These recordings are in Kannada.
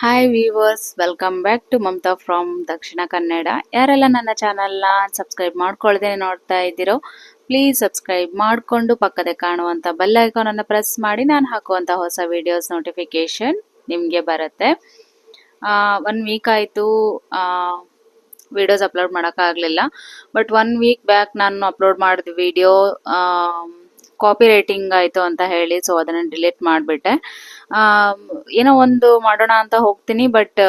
Hi viewers welcome back to Mamata from Dakshina Kannada ಯಾರೆಲ್ಲ ನನ್ನ ಚಾನಲ್ನ ಸಬ್ಸ್ಕ್ರೈಬ್ ಮಾಡ್ಕೊಳ್ಳದೆ ನೋಡ್ತಾ ಇದ್ದೀರೋ ಪ್ಲೀಸ್ ಸಬ್ಸ್ಕ್ರೈಬ್ ಮಾಡಿಕೊಂಡು ಪಕ್ಕದ ಕಾಣುವಂಥ ಬೆಲ್ ಐಕಾನನ್ನು ಪ್ರೆಸ್ ಮಾಡಿ. ನಾನು ಹಾಕುವಂಥ ಹೊಸ ವೀಡಿಯೋಸ್ ನೋಟಿಫಿಕೇಷನ್ ನಿಮಗೆ ಬರುತ್ತೆ. ಒನ್ ವೀಕ್ ಆಯಿತು ವಿಡಿಯೋಸ್ ಅಪ್ಲೋಡ್ ಮಾಡೋಕ್ಕಾಗಲಿಲ್ಲ. ಬಟ್ ಒನ್ ವೀಕ್ ಬ್ಯಾಕ್ ನಾನು ಅಪ್ಲೋಡ್ ಮಾಡಿದ ವಿಡಿಯೋ ಕಾಪಿ ರೈಟಿಂಗ್ ಆಯಿತು ಅಂತ ಹೇಳಿ ಸೊ ಅದನ್ನು ಡಿಲೀಟ್ ಮಾಡಿಬಿಟ್ಟೆ. ಏನೋ ಒಂದು ಮಾಡೋಣ ಅಂತ ಹೋಗ್ತೀನಿ ಬಟ್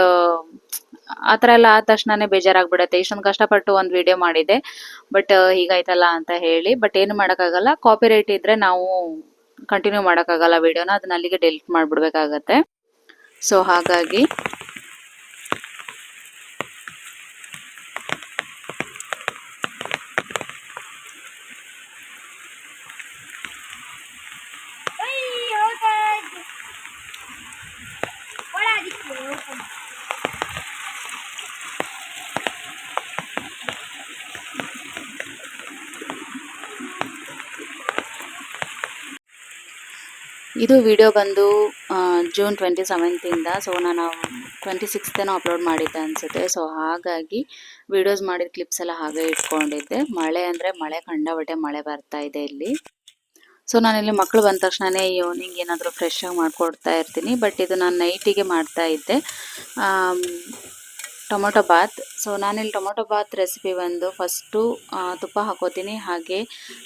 ಆ ಥರ ಎಲ್ಲ ಆದ ತಕ್ಷಣನೇ ಬೇಜಾರಾಗ್ಬಿಡತ್ತೆ. ಇಷ್ಟೊಂದು ಕಷ್ಟಪಟ್ಟು ಒಂದು ವಿಡಿಯೋ ಮಾಡಿದೆ ಬಟ್ ಹೀಗಾಯ್ತಲ್ಲ ಅಂತ ಹೇಳಿ ಬಟ್ ಏನು ಮಾಡೋಕ್ಕಾಗಲ್ಲ. ಕಾಪಿ ರೈಟ್ ಇದ್ರೆ ನಾವು ಕಂಟಿನ್ಯೂ ಮಾಡೋಕ್ಕಾಗಲ್ಲ ವಿಡಿಯೋನ ಅದನ್ನ ಅಲ್ಲಿಗೆ ಡಿಲೀಟ್ ಮಾಡಿಬಿಡ್ಬೇಕಾಗತ್ತೆ. ಸೊ ಹಾಗಾಗಿ ಇದು ವಿಡಿಯೋ ಬಂದು ಜೂನ್ ಟ್ವೆಂಟಿ ಸೆವೆಂತಿಂದ ಸೊ ನಾನು ಟ್ವೆಂಟಿ ಸಿಕ್ಸ್ತೇನೋ ಅಪ್ಲೋಡ್ ಮಾಡಿದ್ದೆ ಅನಿಸುತ್ತೆ. ಸೊ ಹಾಗಾಗಿ ವಿಡಿಯೋಸ್ ಮಾಡಿದ ಕ್ಲಿಪ್ಸ್ ಎಲ್ಲ ಹಾಗೆ ಇಟ್ಕೊಂಡಿದ್ದೆ. ಮಳೆ ಅಂದರೆ ಮಳೆ ಕಂಡಬಟ್ಟೆ ಮಳೆ ಬರ್ತಾ ಇದೆ ಇಲ್ಲಿ. ಸೊ ನಾನಿಲ್ಲಿ ಮಕ್ಕಳು ಬಂದ ತಕ್ಷಣನೇ ಈವ್ನಿಂಗ್ ಏನಾದರೂ ಫ್ರೆಶ್ ಆಗಿ ಮಾಡಿಕೊಡ್ತಾ ಇರ್ತೀನಿ. ಬಟ್ ಇದು ನಾನು ನೈಟಿಗೆ ಮಾಡ್ತಾ ಇದ್ದೆ. ಟೊಮೊಟೊ ಬಾತ್. ಸೊ ನಾನಿಲ್ಲಿ ಟೊಮೊಟೊ ಬಾತ್ ರೆಸಿಪಿ ಬಂದು ಫಸ್ಟು ತುಪ್ಪ ಹಾಕೋತೀನಿ. ಹಾಗೆ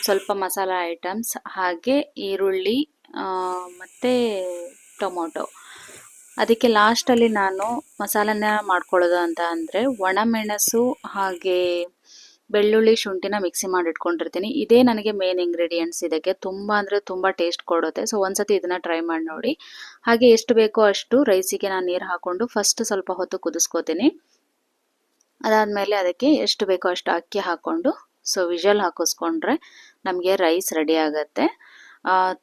ಸ್ವಲ್ಪ ಮಸಾಲ ಐಟಮ್ಸ್ ಹಾಗೆ ಈರುಳ್ಳಿ ಮತ್ತು ಟೊಮೊಟೊ. ಅದಕ್ಕೆ ಲಾಸ್ಟಲ್ಲಿ ನಾನು ಮಸಾಲನ ಮಾಡ್ಕೊಳ್ಳೋದು ಅಂತ ಅಂದರೆ ಒಣಮೆಣಸು ಹಾಗೆ ಬೆಳ್ಳುಳ್ಳಿ ಶುಂಠಿನ ಮಿಕ್ಸಿ ಮಾಡಿ ಇಟ್ಕೊಂಡಿರ್ತೀನಿ ಇದೇ ನನಗೆ ಮೇನ್ ಇಂಗ್ರೀಡಿಯೆಂಟ್ಸ್ ಇದಕ್ಕೆ. ತುಂಬ ಅಂದರೆ ತುಂಬ ಟೇಸ್ಟ್ ಕೊಡುತ್ತೆ. ಸೊ ಒಂದ್ಸತಿ ಇದನ್ನ ಟ್ರೈ ಮಾಡಿ ನೋಡಿ. ಹಾಗೆ ಎಷ್ಟು ಬೇಕೋ ಅಷ್ಟು ರೈಸಿಗೆ ನಾನು ನೀರು ಹಾಕೊಂಡು ಫಸ್ಟ್ ಸ್ವಲ್ಪ ಹೊತ್ತು ಕುದಿಸ್ಕೋತೀನಿ. ಅದಾದಮೇಲೆ ಅದಕ್ಕೆ ಎಷ್ಟು ಬೇಕೋ ಅಷ್ಟು ಅಕ್ಕಿ ಹಾಕ್ಕೊಂಡು ಸೊ ವಿಜಲ್ ಹಾಕಿಸ್ಕೊಂಡ್ರೆ ನಮಗೆ ರೈಸ್ ರೆಡಿ ಆಗುತ್ತೆ.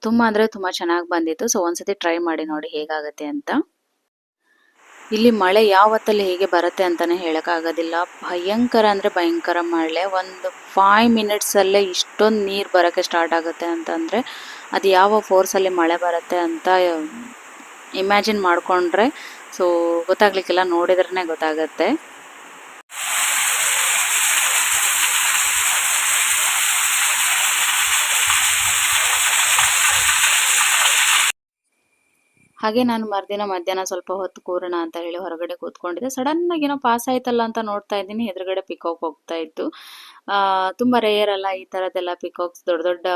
ತುಂಬ ಅಂದರೆ ತುಂಬ ಚೆನ್ನಾಗಿ ಬಂದಿತ್ತು. ಸೊ ಒಂದ್ಸತಿ ಟ್ರೈ ಮಾಡಿ ನೋಡಿ ಹೇಗಾಗುತ್ತೆ ಅಂತ. ಇಲ್ಲಿ ಮಳೆ ಯಾವತ್ತಲ್ಲಿ ಹೇಗೆ ಬರುತ್ತೆ ಅಂತಲೇ ಹೇಳೋಕ್ಕಾಗೋದಿಲ್ಲ. ಭಯಂಕರ ಅಂದರೆ ಭಯಂಕರ ಮಳೆ. ಒಂದು ಫೈವ್ ಮಿನಿಟ್ಸಲ್ಲೇ ಇಷ್ಟೊಂದು ನೀರು ಬರೋಕ್ಕೆ ಸ್ಟಾರ್ಟ್ ಆಗುತ್ತೆ ಅಂತಂದರೆ ಅದು ಯಾವ ಫೋರ್ಸಲ್ಲಿ ಮಳೆ ಬರುತ್ತೆ ಅಂತ ಇಮ್ಯಾಜಿನ್ ಮಾಡಿಕೊಂಡ್ರೆ. ಸೊ ಗೊತ್ತಾಗ್ಲಿಕ್ಕಿಲ್ಲ ನೋಡಿದ್ರೇ ಗೊತ್ತಾಗುತ್ತೆ. ಹಾಗೆ ನಾನು ಮರುದಿನ ಮಧ್ಯಾಹ್ನ ಸ್ವಲ್ಪ ಹೊತ್ತು ಕೂರೋಣ ಅಂತ ಹೇಳಿ ಹೊರಗಡೆ ಕೂತ್ಕೊಂಡಿದ್ದೆ. ಆಗಿ ಏನೋ ಪಾಸ್ ಆಯ್ತಲ್ಲ ಅಂತ ನೋಡ್ತಾ ಇದ್ದೀನಿ. ಎದುರುಗಡೆ ಪಿಕಾಕ್ ಹೋಗ್ತಾ ಇತ್ತು. ತುಂಬಾ ರೇಯರ್ ಅಲ್ಲ ಈ ತರದೆಲ್ಲ ಪಿಕಾಕ್ಸ್ ದೊಡ್ಡ ದೊಡ್ಡ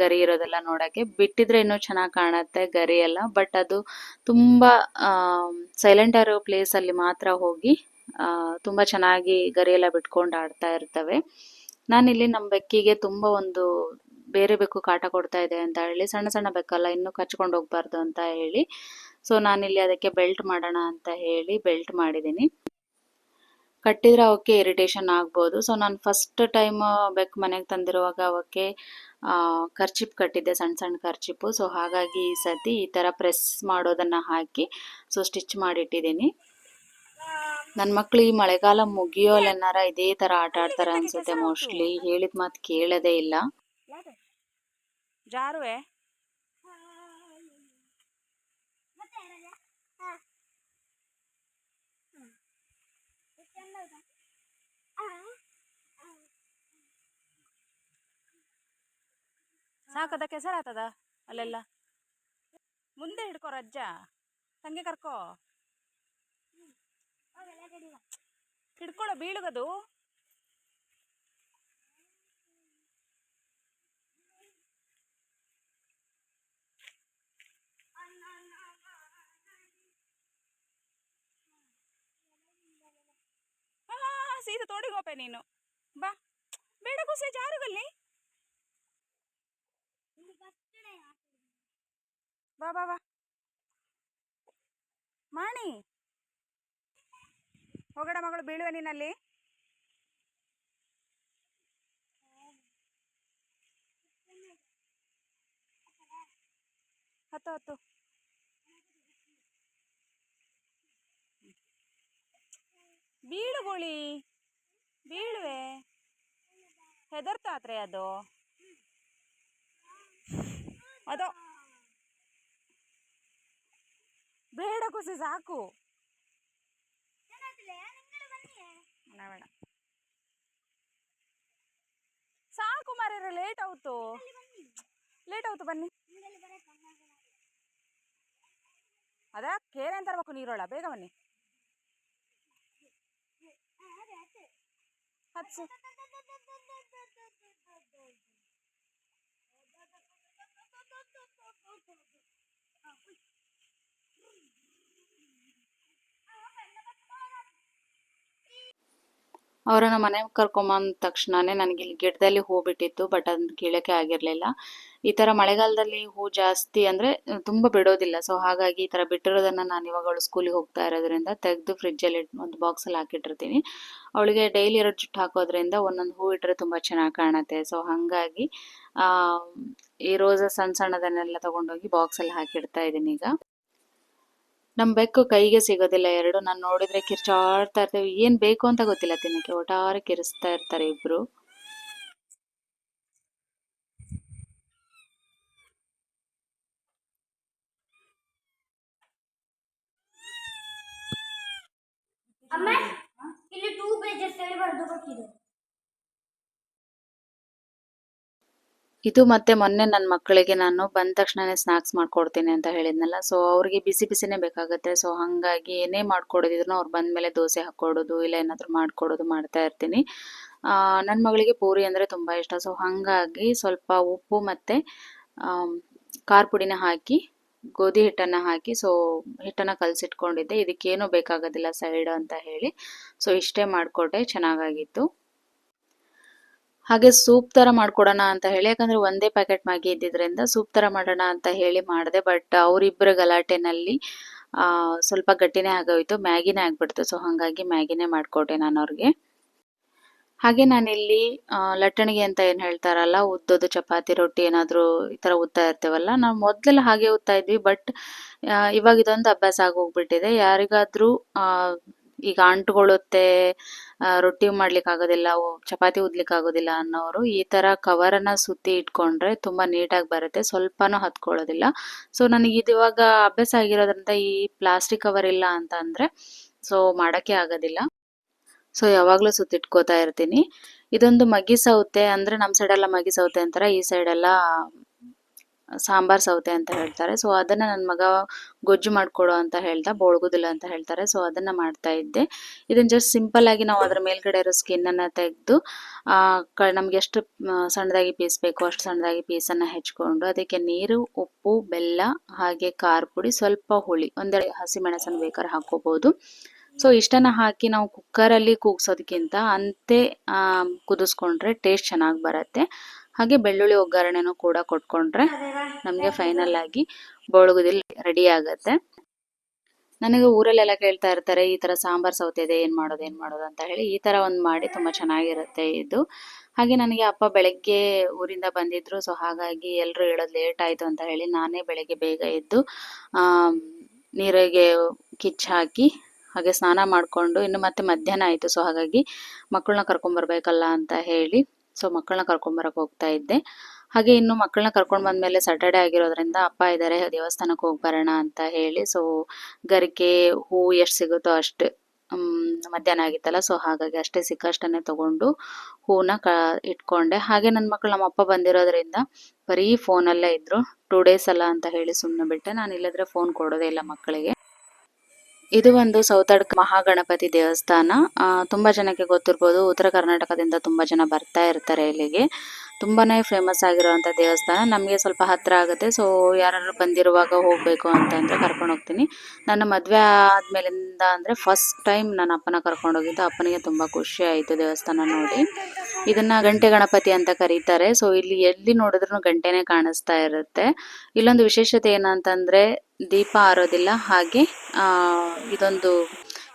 ಗರಿ ಇರೋದೆಲ್ಲ ನೋಡಕ್ಕೆ. ಬಿಟ್ಟಿದ್ರೆ ಇನ್ನೂ ಚೆನ್ನಾಗಿ ಕಾಣುತ್ತೆ ಗರಿ ಎಲ್ಲ. ಬಟ್ ಅದು ತುಂಬಾ ಸೈಲೆಂಟ್ ಪ್ಲೇಸ್ ಅಲ್ಲಿ ಮಾತ್ರ ಹೋಗಿ ತುಂಬಾ ಚೆನ್ನಾಗಿ ಗರಿ ಎಲ್ಲ ಬಿಟ್ಕೊಂಡು ಆಡ್ತಾ ಇರ್ತವೆ. ನಾನಿಲ್ಲಿ ನಮ್ಮ ಬೆಕ್ಕಿಗೆ ತುಂಬಾ ಒಂದು ಬೇರೆ ಬೆಕ್ಕು ಕಾಟ ಕೊಡ್ತಾ ಇದೆ ಅಂತ ಹೇಳಿ, ಸಣ್ಣ ಸಣ್ಣ ಬೆಕ್ಕಲ್ಲ ಇನ್ನೂ ಕಚ್ಕೊಂಡು ಹೋಗ್ಬಾರ್ದು ಅಂತ ಹೇಳಿ. ಸೊ ನಾನಿಲ್ಲಿ ಅದಕ್ಕೆ ಬೆಲ್ಟ್ ಮಾಡೋಣ ಅಂತ ಹೇಳಿ ಬೆಲ್ಟ್ ಮಾಡಿದ್ದೀನಿ. ಕಟ್ಟಿದ್ರೆ ಅವಕ್ಕೆ ಇರಿಟೇಷನ್ ಆಗ್ಬೋದು. ಸೊ ನಾನು ಫಸ್ಟ್ ಟೈಮ್ ಬೆಕ್ ಮನೆಗೆ ತಂದಿರುವಾಗ ಅವಕ್ಕೆ ಖರ್ಚಿಪ್ ಕಟ್ಟಿದ್ದೆ, ಸಣ್ಣ ಸಣ್ಣ ಖರ್ಚಿಪ್ಪು ಸೊ ಹಾಗಾಗಿ ಈ ಸತಿ ಈ ಥರ ಪ್ರೆಸ್ ಮಾಡೋದನ್ನು ಹಾಕಿ ಸೊ ಸ್ಟಿಚ್ ಮಾಡಿಟ್ಟಿದ್ದೀನಿ. ನನ್ನ ಮಕ್ಕಳು ಈ ಮಳೆಗಾಲ ಮುಗಿಯೋಲ್ಲೆನಾರ ಇದೇ ಥರ ಆಟ ಆಡ್ತಾರೆ ಅನ್ಸುತ್ತೆ ಮೋಸ್ಟ್ಲಿ. ಹೇಳಿದ ಮಾತು ಕೇಳೋದೇ ಇಲ್ಲ. ಜಾರುವೆ ಸಾಕದ ಕೆಸರಾತದ ಅಲ್ಲೆಲ್ಲ. ಮುಂದೆ ಹಿಡ್ಕೋ ರಜ್ಜ. ತಂಗಿ ಕರ್ಕೋ. ಹಿಡ್ಕೊಳ್ಳೋ ಬೀಳುಗದು. ಸೀದಾ ತೋಡಿಗೋಪೆ ನೀನು. ಬಾ. ಬೇಡ ಕುಸೆ, ಜಾರುಗಲ್ಲಿ. ಬಾ ಬಾ ಬಾ. ಮಾಣಿ. ಹೋಗಡ ಮಗಳು, ಬೀಳುವೆ ನಿನ್ನಲ್ಲಿ. ಹತ್ತು ಹತ್ತು. ಬೀಳುಗೋಳಿ. ಬೀಳುವೆ? ಹೆದರ್ತಾತ್ರೆ ಅದು? ಅದು. ಬೇಡ ಕುಸಿ ಸಾಕು. ಸಾಕು ಮಾರ್ರೆ ಲೇಟ್ ಆಯ್ತು. ಲೇಟ್ ಆಯ್ತು, ಬನ್ನಿ. ಅದ ಕೇರೆ ಅಂತ ನೀರೊಳ ಬೇಗ ಬನ್ನಿ. ಹತ್ಸು ಅವರನ್ನ ಮನೆಗೆ ಕರ್ಕೊಂಬಂದ ತಕ್ಷಣನೇ ನನಗೆ ಇಲ್ಲಿ ಗಿಡದಲ್ಲಿ ಹೂ ಬಟ್ ಅದನ್ನ ಕೀಳಕ್ಕೆ ಆಗಿರಲಿಲ್ಲ. ಈ ತರ ಮಳೆಗಾಲದಲ್ಲಿ ಹೂ ಜಾಸ್ತಿ ಅಂದ್ರೆ ತುಂಬಾ ಬಿಡೋದಿಲ್ಲ. ಸೊ ಹಾಗಾಗಿ ಈ ತರ ಬಿಟ್ಟಿರೋದನ್ನ ನಾನು ಇವಾಗ ಸ್ಕೂಲಿಗೆ ಹೋಗ್ತಾ ಇರೋದ್ರಿಂದ ತೆಗೆದು ಫ್ರಿಜ್ಜಲ್ಲಿ ಒಂದು ಬಾಕ್ಸ್ ಅಲ್ಲಿ ಹಾಕಿಟ್ಟಿರ್ತೀನಿ. ಅವಳಿಗೆ ಡೈಲಿ ಎರಡು ಜುಟ್ಟು ಹಾಕೋದ್ರಿಂದ ಒಂದೊಂದು ಹೂ ಇಟ್ಟರೆ ತುಂಬಾ ಚೆನ್ನಾಗಿ ಕಾಣುತ್ತೆ. ಸೊ ಹಾಗಾಗಿ ಆ, ಈ ರೋಸಸ್ ಸಣ್ಣ ಸಣ್ಣದನ್ನೆಲ್ಲ ತಗೊಂಡೋಗಿ ಬಾಕ್ಸಲ್ಲಿ ಹಾಕಿಡ್ತಾ ಇದ್ದೀನಿ ಈಗ. ನಮ್ಮ ಬೆಕ್ಕು ಕೈಗೆ ಸಿಗೋದಿಲ್ಲ ಎರಡು. ನಾನು ನೋಡಿದ್ರೆ ಕಿರ್ಚಾಡ್ತಾ ಇರ್ತೇವೆ. ಏನ್ ಬೇಕು ಅಂತ ಗೊತ್ತಿಲ್ಲ ತಿನ್ನಕ್ಕೆ. ಒಟ್ಟಾರೆ ಕಿರಿಸ್ತಾ ಇರ್ತಾರೆ ಇಬ್ರು. ಅಮ್ಮ ಇಲ್ಲಿ ಟೂ ಪೇಜಸ್ ಅಲ್ಲಿ ಬರೆದು ಕೊಟ್ಟಿದೆ. ಇದು ಮತ್ತೆ ಮೊನ್ನೆ ನನ್ನ ಮಕ್ಕಳಿಗೆ ನಾನು ಬಂದ ತಕ್ಷಣನೇ ಸ್ನಾಕ್ಸ್ ಮಾಡ್ಕೊಡ್ತೀನಿ ಅಂತ ಹೇಳಿದ್ನಲ್ಲ. ಸೊ ಅವ್ರಿಗೆ ಬಿಸಿ ಬಿಸಿನೇ ಬೇಕಾಗುತ್ತೆ. ಸೊ ಹಾಗಾಗಿ ಏನೇ ಮಾಡ್ಕೊಡೋದಿದ್ರು ಅವ್ರು ಬಂದ್ಮೇಲೆ ದೋಸೆ ಹಾಕೊಡೋದು ಇಲ್ಲ ಏನಾದರೂ ಮಾಡ್ಕೊಡೋದು ಮಾಡ್ತಾ ಇರ್ತೀನಿ. ನನ್ನ ಮಗಳಿಗೆ ಪೂರಿ ಅಂದರೆ ತುಂಬ ಇಷ್ಟ. ಸೊ ಹಾಗಾಗಿ ಸ್ವಲ್ಪ ಉಪ್ಪು ಮತ್ತು ಖಾರ ಪುಡಿನ ಹಾಕಿ ಗೋಧಿ ಹಿಟ್ಟನ್ನು ಹಾಕಿ ಸೊ ಹಿಟ್ಟನ್ನು ಕಲಸಿಟ್ಕೊಂಡಿದ್ದೆ. ಇದಕ್ಕೇನು ಬೇಕಾಗೋದಿಲ್ಲ ಸೈಡ್ ಅಂತ ಹೇಳಿ. ಸೊ ಇಷ್ಟೇ ಮಾಡಿಕೊಟ್ಟೆ, ಚೆನ್ನಾಗಾಗಿತ್ತು. ಹಾಗೆ ಸೂಪ್ ತರ ಮಾಡ್ಕೊಡೋಣ ಅಂತ ಹೇಳಿ, ಯಾಕಂದ್ರೆ ಒಂದೇ ಪ್ಯಾಕೆಟ್ ಮ್ಯಾಗಿ ಇದ್ದಿದ್ರಿಂದ ಸೂಪ್ ತರ ಮಾಡೋಣ ಅಂತ ಹೇಳಿ ಮಾಡಿದೆ. ಬಟ್ ಅವರಿಬ್ಬರ ಗಲಾಟೆನಲ್ಲಿ ಸ್ವಲ್ಪ ಗಟ್ಟಿನೇ ಆಗೋಯ್ತು. ಮ್ಯಾಗಿನೇ ಆಗ್ಬಿಡ್ತು. ಸೊ ಹಾಗಾಗಿ ಮ್ಯಾಗಿನೇ ಮಾಡಿಕೊಟ್ಟೆ ನಾನು ಅವ್ರಿಗೆ. ಹಾಗೆ ನಾನಿಲ್ಲಿ ಲಟ್ಟಣಿಗೆ ಅಂತ ಏನು ಹೇಳ್ತಾರಲ್ಲ ಉದ್ದೋದು ಚಪಾತಿ, ರೊಟ್ಟಿ ಏನಾದರೂ ಈ ಥರ ಉತ್ತಾ ಇರ್ತೇವಲ್ಲ, ನಾವು ಮೊದಲೆಲ್ಲ ಹಾಗೆ ಉತ್ತಾ ಇದ್ವಿ ಬಟ್ ಇವಾಗ ಇದೊಂದು ಅಭ್ಯಾಸ ಆಗೋಗ್ಬಿಟ್ಟಿದೆ. ಯಾರಿಗಾದರೂ ಈಗ ಅಂಟ್ಕೊಳ್ಳುತ್ತೆ ರೊಟ್ಟಿ ಮಾಡ್ಲಿಕ್ಕೆ ಆಗೋದಿಲ್ಲ ಚಪಾತಿ ಉದ್ಲಿಕ್ಕೆ ಆಗೋದಿಲ್ಲ ಅನ್ನೋರು, ಈ ತರ ಕವರನ್ನ ಸುತ್ತಿ ಇಟ್ಕೊಂಡ್ರೆ ತುಂಬಾ ನೀಟಾಗಿ ಬರುತ್ತೆ, ಸ್ವಲ್ಪನೂ ಹತ್ಕೊಳ್ಳೋದಿಲ್ಲ. ಸೊ ನನಗೆ ಇದು ಇವಾಗ ಅಭ್ಯಾಸ ಆಗಿರೋದ್ರಿಂದ ಈ ಪ್ಲಾಸ್ಟಿಕ್ ಕವರ್ ಇಲ್ಲ ಅಂತ ಅಂದ್ರೆ ಸೊ ಮಾಡಕ್ಕೆ ಆಗೋದಿಲ್ಲ. ಸೊ ಯಾವಾಗಲೂ ಸುತ್ತಿಟ್ಕೋತಾ ಇರ್ತೀನಿ. ಇದೊಂದು ಮಗ್ಗಿ ಸೌತೆ ಅಂದ್ರೆ ನಮ್ಮ ಸೈಡೆಲ್ಲ ಮಗ್ಗಿ ಸೌತೆ ಅಂತಾರೆ, ಈ ಸೈಡೆಲ್ಲ ಸಾಂಬಾರ್ ಸೌತೆ ಅಂತ ಹೇಳ್ತಾರೆ. ಸೊ ಅದನ್ನ ನನ್ನ ಮಗ ಗೊಜ್ಜು ಮಾಡ್ಕೊಡು ಅಂತ ಹೇಳ್ತಾ ಬೋಳ್ಗುದಿಲ್ಲ ಅಂತ ಹೇಳ್ತಾರೆ. ಸೊ ಅದನ್ನ ಮಾಡ್ತಾ ಇದ್ದೆ. ಇದನ್ನ ಜಸ್ಟ್ ಸಿಂಪಲ್ ಆಗಿ ನಾವು ಅದ್ರ ಮೇಲ್ಗಡೆ ಇರೋ ಸ್ಕಿನ್ ಅನ್ನ ತೆಗೆದು ನಮ್ಗೆ ಎಷ್ಟು ಸಣ್ಣದಾಗಿ ಪೀಸ್ ಬೇಕು ಅಷ್ಟು ಸಣ್ಣದಾಗಿ ಪೀಸನ್ನ ಹೆಚ್ಕೊಂಡು, ಅದಕ್ಕೆ ನೀರು, ಉಪ್ಪು, ಬೆಲ್ಲ ಹಾಗೆ ಖಾರ ಪುಡಿ, ಸ್ವಲ್ಪ ಹುಳಿ, ಒಂದೆರಡು ಹಸಿಮೆಣಸನ್ನು ಬೇಕಾದ್ರೆ ಹಾಕೋಬಹುದು ಸೊ ಇಷ್ಟನ್ನ ಹಾಕಿ ನಾವು ಕುಕ್ಕರಲ್ಲಿ ಕೂಗ್ಸೋದಕ್ಕಿಂತ ಅಂತೆ ಕುದಿಸ್ಕೊಂಡ್ರೆ ಟೇಸ್ಟ್ ಚೆನ್ನಾಗಿ ಬರುತ್ತೆ. ಹಾಗೆ ಬೆಳ್ಳುಳ್ಳಿ ಒಗ್ಗರಣೆನೂ ಕೂಡ ಕೊಟ್ಕೊಂಡ್ರೆ ನಮಗೆ ಫೈನಲ್ ಆಗಿ ಬೋಳುಗುದಿಲ್ ರೆಡಿ ಆಗುತ್ತೆ. ನನಗೆ ಊರಲ್ಲೆಲ್ಲ ಕೇಳ್ತಾ ಇರ್ತಾರೆ, ಈ ತರ ಸಾಂಬಾರ್ ಇದೆ, ಏನ್ ಮಾಡೋದು ಏನ್ ಮಾಡೋದು? ಅಂತ ಹೇಳಿ. ಈ ತರ ಒಂದು ಮಾಡಿ ತುಂಬಾ ಚೆನ್ನಾಗಿರುತ್ತೆ ಇದು. ಹಾಗೆ ನನಗೆ ಅಪ್ಪ ಬೆಳಗ್ಗೆ ಊರಿಂದ ಬಂದಿದ್ರು ಸೊ ಹಾಗಾಗಿ ಎಲ್ಲರೂ ಹೇಳೋದು ಲೇಟ್ ಆಯ್ತು ಅಂತ ಹೇಳಿ ನಾನೇ ಬೆಳಗ್ಗೆ ಬೇಗ ಎದ್ದು ನೀರಿಗೆ ಕಿಚ್ಚು ಹಾಕಿ ಹಾಗೆ ಸ್ನಾನ ಮಾಡಿಕೊಂಡು ಇನ್ನು ಮತ್ತೆ ಮಧ್ಯಾಹ್ನ ಆಯಿತು. ಸೊ ಹಾಗಾಗಿ ಮಕ್ಕಳನ್ನ ಕರ್ಕೊಂಡ್ಬರ್ಬೇಕಲ್ಲ ಅಂತ ಹೇಳಿ ಸೊ ಮಕ್ಕಳನ್ನ ಕರ್ಕೊಂಬರಕ್ಕೆ ಹೋಗ್ತಾ ಇದ್ದೆ. ಹಾಗೆ ಇನ್ನು ಮಕ್ಕಳನ್ನ ಕರ್ಕೊಂಡು ಬಂದ್ಮೇಲೆ ಸ್ಯಾಟರ್ಡೆ ಆಗಿರೋದ್ರಿಂದ ಅಪ್ಪ ಇದ್ದಾರೆ ದೇವಸ್ಥಾನಕ್ಕೆ ಹೋಗಿ ಬರೋಣ ಅಂತ ಹೇಳಿ ಸೊ ಗರಿಕೆ ಹೂ ಎಷ್ಟು ಸಿಗುತ್ತೋ ಅಷ್ಟು ಮಧ್ಯಾಹ್ನ ಆಗಿತ್ತಲ್ಲ ಸೊ ಹಾಗಾಗಿ ಅಷ್ಟೇ ಸಿಕ್ಕಷ್ಟನ್ನೇ ತಗೊಂಡು ಹೂನ ಕ, ಇಟ್ಕೊಂಡೆ. ಹಾಗೆ ನನ್ನ ಮಕ್ಕಳು ನಮ್ಮ ಅಪ್ಪ ಬಂದಿರೋದ್ರಿಂದ ಬರೀ ಫೋನಲ್ಲೇ ಇದ್ರು. ಟೂ ಡೇಸ್ ಅಲ್ಲ ಅಂತ ಹೇಳಿ ಸುಮ್ಮನೆ ಬಿಟ್ಟೆ. ನಾನು ಇಲ್ಲದ್ರೆ ಫೋನ್ ಕೊಡೋದೇ ಇಲ್ಲ ಮಕ್ಕಳಿಗೆ. ಇದು ಒಂದು ಸೌತಡ್ಕ ಮಹಾಗಣಪತಿ ದೇವಸ್ಥಾನ. ತುಂಬಾ ಜನಕ್ಕೆ ಗೊತ್ತಿರ್ಬೋದು. ಉತ್ತರ ಕರ್ನಾಟಕದಿಂದ ತುಂಬಾ ಜನ ಬರ್ತಾ ಇರ್ತಾರೆ ಇಲ್ಲಿಗೆ. ತುಂಬಾನೇ ಫೇಮಸ್ ಆಗಿರುವಂತ ದೇವಸ್ಥಾನ. ನಮಗೆ ಸ್ವಲ್ಪ ಹತ್ರ ಆಗುತ್ತೆ. ಸೊ ಯಾರು ಬಂದಿರುವಾಗ ಹೋಗ್ಬೇಕು ಅಂತಂದ್ರೆ ಕರ್ಕೊಂಡು ಹೋಗ್ತೀನಿ. ನನ್ನ ಮದ್ವೆ ಆದ್ಮೇಲಿಂದ ಅಂದ್ರೆ ಫಸ್ಟ್ ಟೈಮ್ ನನ್ನ ಅಪ್ಪನ ಕರ್ಕೊಂಡು ಹೋಗಿದ್ದು. ಅಪ್ಪನಿಗೆ ತುಂಬಾ ಖುಷಿ ಆಯ್ತು ದೇವಸ್ಥಾನ ನೋಡಿ. ಇದನ್ನ ಗಂಟೆ ಗಣಪತಿ ಅಂತ ಕರೀತಾರೆ. ಸೊ ಇಲ್ಲಿ ಎಲ್ಲಿ ನೋಡಿದ್ರು ಗಂಟೆನೆ ಕಾಣಿಸ್ತಾ ಇರುತ್ತೆ. ಇಲ್ಲೊಂದು ವಿಶೇಷತೆ ಏನಂತಂದ್ರೆ ದೀಪ ಆರೋದಿಲ್ಲ. ಹಾಗೆ ಇದೊಂದು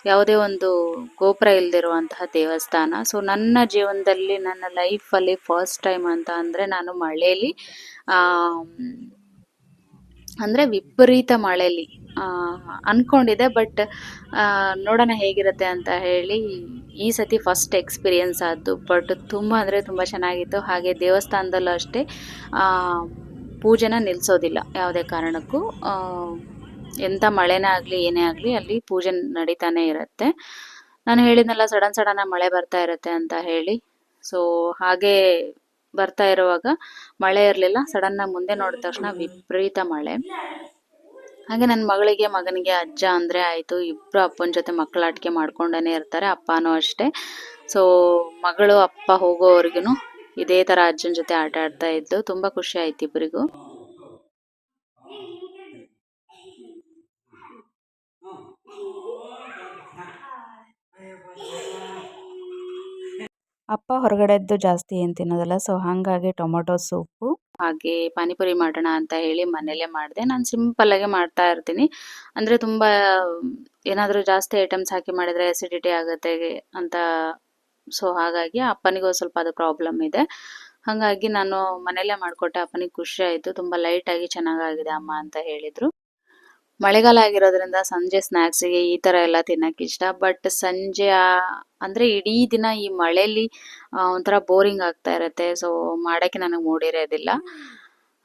ಯಾವುದೇ ಒಂದು ಗೋಪುರ ಇಲ್ದಿರುವಂತಹ ದೇವಸ್ಥಾನ. ಸೊ ನನ್ನ ಜೀವನದಲ್ಲಿ, ನನ್ನ ಲೈಫ್ ಅಲ್ಲಿ ಫಸ್ಟ್ ಟೈಮ್ ಅಂತ ಅಂದ್ರೆ ನಾನು ಮಳೆಯಲ್ಲಿ ಆ, ಅಂದ್ರೆ ವಿಪರೀತ ಮಳೆಯಲ್ಲಿ ಆ, ಅನ್ಕೊಂಡಿದ್ದೆ ಬಟ್ ನೋಡೋಣ ಹೇಗಿರುತ್ತೆ ಅಂತ ಹೇಳಿ ಈ ಸತಿ ಫಸ್ಟ್ ಎಕ್ಸ್ಪೀರಿಯೆನ್ಸ್ ಆದ್ದು ಬಟ್ ತುಂಬ ಅಂದರೆ ತುಂಬ ಚೆನ್ನಾಗಿತ್ತು. ಹಾಗೆ ದೇವಸ್ಥಾನದಲ್ಲೂ ಅಷ್ಟೇ ಪೂಜೆನ ನಿಲ್ಲಿಸೋದಿಲ್ಲ ಯಾವುದೇ ಕಾರಣಕ್ಕೂ. ಎಂಥ ಮಳೆನೇ ಆಗಲಿ ಏನೇ ಆಗಲಿ ಅಲ್ಲಿ ಪೂಜೆ ನಡೀತಾನೆ ಇರುತ್ತೆ. ನಾನು ಹೇಳಿದ್ನಲ್ಲ ಸಡನ್ ಸಡನ್ ಮಳೆ ಬರ್ತಾ ಇರುತ್ತೆ ಅಂತ ಹೇಳಿ. ಸೊ ಹಾಗೆ ಬರ್ತಾ ಇರುವಾಗ ಮಳೆ ಇರಲಿಲ್ಲ. ಸಡನ್ ಆಗಿ ಮುಂದೆ ನೋಡಿದ ತಕ್ಷಣ ವಿಪರೀತ ಮಳೆ. ಹಾಗೆ ನನ್ನ ಮಗಳಿಗೆ, ಮಗನಿಗೆ ಅಜ್ಜ ಅಂದರೆ ಆಯಿತು. ಇಬ್ಬರು ಅಪ್ಪನ ಜೊತೆ ಮಕ್ಕಳ ಆಟಿಕೆ ಮಾಡ್ಕೊಂಡೇ ಇರ್ತಾರೆ, ಅಪ್ಪನೂ ಅಷ್ಟೇ. ಸೊ ಮಗಳು, ಅಪ್ಪ ಹೋಗೋವರೆಗೂ ಇದೇ ಥರ ಅಜ್ಜನ ಜೊತೆ ಆಟ ಆಡ್ತಾ ಇದ್ದು ತುಂಬ ಖುಷಿ ಆಯ್ತು ಇಬ್ಬರಿಗೂ ಅಪ್ಪ ಹೊರಗಡೆದ್ದು ಜಾಸ್ತಿ ಏನು ತಿನ್ನೋದಲ್ಲ ಸೊ ಹಾಗಾಗಿ ಟೊಮೊಟೊ ಸೂಪು. ಹಾಗೆ ಪಾನಿಪುರಿ ಮಾಡೋಣ ಅಂತ ಹೇಳಿ ಮನೇಲೆ ಮಾಡಿದೆ. ನಾನು ಸಿಂಪಲ್ ಆಗಿ ಮಾಡ್ತಾ ಇರ್ತೀನಿ. ಅಂದ್ರೆ ತುಂಬಾ ಏನಾದರೂ ಜಾಸ್ತಿ ಐಟಮ್ಸ್ ಹಾಕಿ ಮಾಡಿದ್ರೆ ಅಸಿಡಿಟಿ ಆಗುತ್ತೆ ಅಂತ ಸೊ ಹಾಗಾಗಿ ಅಪ್ಪನಿಗೂ ಸ್ವಲ್ಪ ಅದು ಪ್ರಾಬ್ಲಮ್ ಇದೆ. ಹಾಗಾಗಿ ನಾನು ಮನೇಲೆ ಮಾಡಿಕೊಟ್ಟೆ ಅಪ್ಪನಿಗೆ ಖುಷಿ ಆಯಿತು. ಲೈಟ್ ಆಗಿ ಚೆನ್ನಾಗಾಗಿದೆ ಅಮ್ಮ ಅಂತ ಹೇಳಿದರು. ಮಳೆಗಾಲ ಆಗಿರೋದ್ರಿಂದ ಸಂಜೆ ಸ್ನ್ಯಾಕ್ಸಿಗೆ ಈ ಥರ ಎಲ್ಲ ತಿನ್ನಕ್ಕೆ ಇಷ್ಟ. ಬಟ್ ಸಂಜೆ ಅಂದರೆ ಇಡೀ ದಿನ ಈ ಮಳೆಯಲ್ಲಿ ಒಂಥರ ಬೋರಿಂಗ್ ಆಗ್ತಾ ಇರುತ್ತೆ. ಸೊ ಮಾಡೋಕ್ಕೆ ನನಗೆ ಮೂಡಿರೋದಿಲ್ಲ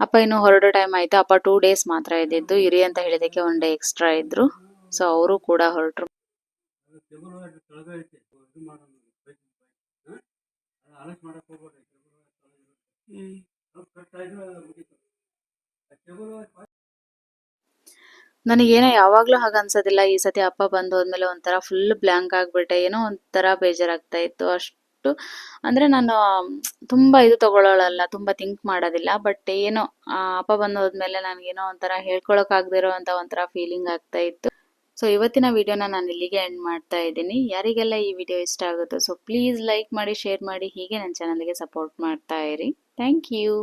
ಅಪ್ಪ ಇನ್ನು ಹೊರಡೋ ಟೈಮ್ ಆಯಿತು. ಅಪ್ಪ ಟೂ ಡೇಸ್ ಮಾತ್ರ ಇದ್ದಿದ್ದು. ಇರಿ ಅಂತ ಹೇಳಿದ್ದಕ್ಕೆ ಒನ್ ಡೇ ಎಕ್ಸ್ಟ್ರಾ ಇದ್ರು. ಸೊ ಅವರು ಕೂಡ ಹೊರಟರು. ನನಗೇನೋ ಯಾವಾಗಲೂ ಹಾಗೆ ಅನ್ಸೋದಿಲ್ಲ. ಈ ಸತಿ ಅಪ್ಪ ಬಂದು ಹೋದ್ಮೇಲೆ ಒಂಥರ ಫುಲ್ ಬ್ಲ್ಯಾಂಕ್ ಆಗ್ಬಿಟ್ಟೆ. ಏನೋ ಒಂಥರ ಬೇಜಾರಾಗ್ತಾ ಇತ್ತು ಅಷ್ಟು. ಅಂದ್ರೆ ನಾನು, ತುಂಬಾ ಇದು ತಗೊಳ್ಳೋಳಲ್ಲ ತುಂಬಾ ಥಿಂಕ್ ಮಾಡೋದಿಲ್ಲ. ಬಟ್ ಏನೋ ಅಪ್ಪ ಬಂದು ಹೋದ್ಮೇಲೆ ನನಗೇನೋ ಒಂಥರ ಹೇಳ್ಕೊಳಕ್ಕಾಗದಿರೋ ಅಂತ ಒಂಥರ ಫೀಲಿಂಗ್ ಆಗ್ತಾ ಇತ್ತು. ಸೊ ಇವತ್ತಿನ ವಿಡಿಯೋನ ನಾನು ಇಲ್ಲಿಗೆ ಎಂಡ್ ಮಾಡ್ತಾ ಇದ್ದೀನಿ. ಯಾರಿಗೆಲ್ಲ ಈ ವಿಡಿಯೋ ಇಷ್ಟ ಆಗುತ್ತೋ ಸೊ ಪ್ಲೀಸ್ ಲೈಕ್ ಮಾಡಿ ಶೇರ್ ಮಾಡಿ, ಹೀಗೆ ನನ್ನ ಚಾನಲ್ಗೆ ಸಪೋರ್ಟ್ ಮಾಡ್ತಾ ಇರಿ. Thank you